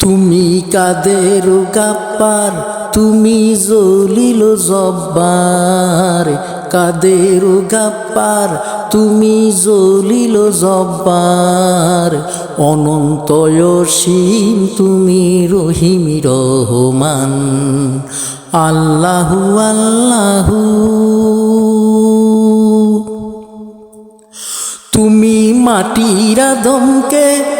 তুমি কাদের গাপ্পার তুমি জলিল জব্বার। কাদের গাপ্পার তুমি জলিল জব্বার। অনন্তয়সীম তুমি রহিম রহমান। আল্লাহু আল্লাহু। তুমি মাটির আদমকে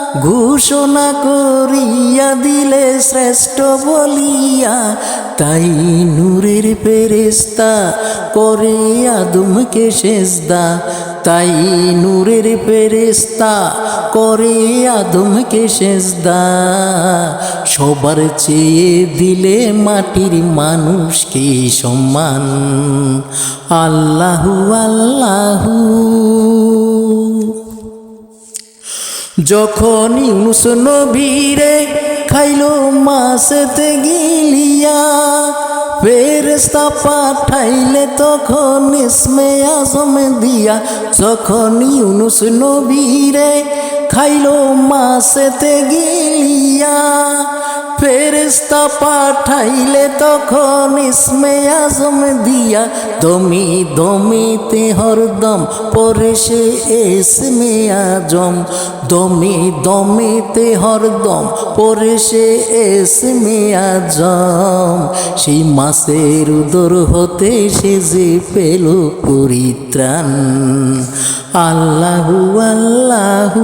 ঘোষণা করিয়া দিলে শ্রেষ্ঠ বলিয়া, তাই নূরের ফেরেস্তা করে আদমকে সেজদা। তাই নূরের ফেরেস্তা করে আদমকে সেজদা। সবার চেয়ে দিলে মাটির মানুষকে সম্মান। আল্লাহু আল্লাহু। যখন ইউনুস নবীরে খাইল মাসেতে গিলিয়া ফেরেস্তা পাঠাইলে তখন ইসমে আজম দিয়া, যখন ইউনুস নবীরে খাইল মাসেতে গিলিয়া ফেরেস্তা পাঠাইলে তখন ইসমে আজম দিয়া দমি দমিতে হরদম পরে সে এসমে আজম। দমি দমিতে হরদম পরে সে এসমে আজম। সেই মাসের উদর হতে সে যে পেল পরিত্রাণ। আল্লাহু আল্লাহু